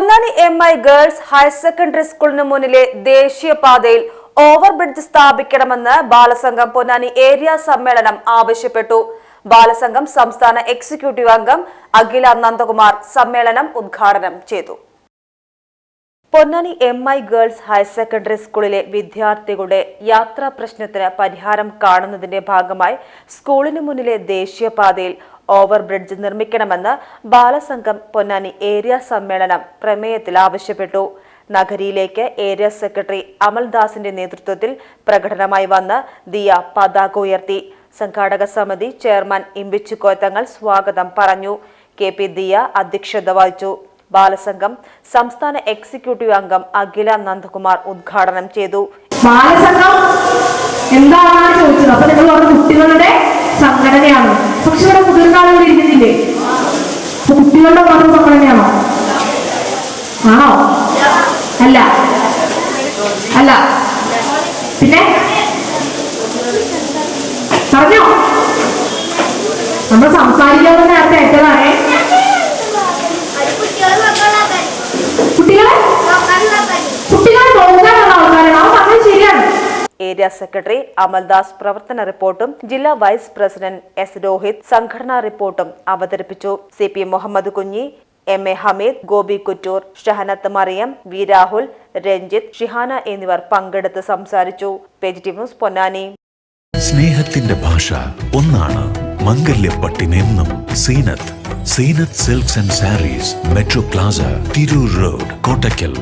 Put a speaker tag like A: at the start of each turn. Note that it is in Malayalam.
A: Ponnani M I girls higher secondary സ്കൂളിന് മുന്നിലെ ദേശീയപാതയിൽ ഓവർബ്രിഡ്ജ് സ്ഥാപിക്കണമെന്ന് ബാലസംഘം പൊന്നാനി ഏരിയ സമ്മേളനം ആവശ്യപ്പെട്ടു. ബാലസംഘം സംസ്ഥാന എക്സിക്യൂട്ടീവ് അംഗം അഖില നന്ദകുമാർ സമ്മേളനം ഉദ്ഘാടനം ചെയ്തു. Ponnani M I girls higher secondary സ്കൂളിലെ വിദ്യാർത്ഥികളുടെ യാത്രാ പ്രശ്നത്തിന് പരിഹാരം കാണുന്നതിന്റെ ഭാഗമായി സ്കൂളിന് മുന്നിലെ ദേശീയപാതയിൽ ഓവർബ്രിഡ്ജ് നിർമ്മിക്കണമെന്ന് ബാലസംഘം പൊന്നാനി ഏരിയ സമ്മേളനം പ്രമേയത്തിൽ ആവശ്യപ്പെട്ടു. നഗരിയിലേക്ക് ഏരിയ സെക്രട്ടറി അമൽദാസിന്റെ നേതൃത്വത്തിൽ പ്രകടനമായി വന്ന് ദിയ പതാക ഉയർത്തി. സംഘാടക സമിതി ചെയർമാൻ ഇമ്പിച്ചു കോത്തങ്ങൾ സ്വാഗതം പറഞ്ഞു. കെ പി ദിയ അധ്യക്ഷത വഹിച്ചു. ബാലസംഘം സംസ്ഥാന എക്സിക്യൂട്ടീവ് അംഗം അഖില നന്ദകുമാർ ഉദ്ഘാടനം ചെയ്തു.
B: ബാലസംഘം എന്താണെന്നാണ് ചോദിച്ചത്? അപ്പൊ നിങ്ങൾ കുട്ടികളുടെ സംഘടനയാണ്. പക്ഷെ അപ്പൊ കുട്ടികളുടെ മാത്രം സംഘടനയാണോ ആണോ? അല്ല. അല്ല. പിന്നെ? പറഞ്ഞോ? നമ്മൾ സംസാരിക്കാവുന്ന നേരത്തെ ഏറ്റതാണേ
A: ഏരിയ സെക്രട്ടറി അമൽദാസ് പ്രവർത്തന റിപ്പോർട്ടും ജില്ലാ വൈസ് പ്രസിഡന്റ് എസ് രോഹിത് സംഘടനാ റിപ്പോർട്ടും അവതരിപ്പിച്ചു. C P Muhammad Kunhi M A Hameed Gopi Kuttur Shahanath Mariyam V Rahul Ranjith Shihana എന്നിവർ പങ്കെടുത്ത് സംസാരിച്ചു. പേജ് പൊന്നാനി.
C: സ്നേഹത്തിന്റെ ഭാഷ ഒന്നാണ്. മംഗല്യപ്പട്ടിനെന്നും Zeenath. Zeenath silks and sarees metro plaza Tirur road Kottakkal.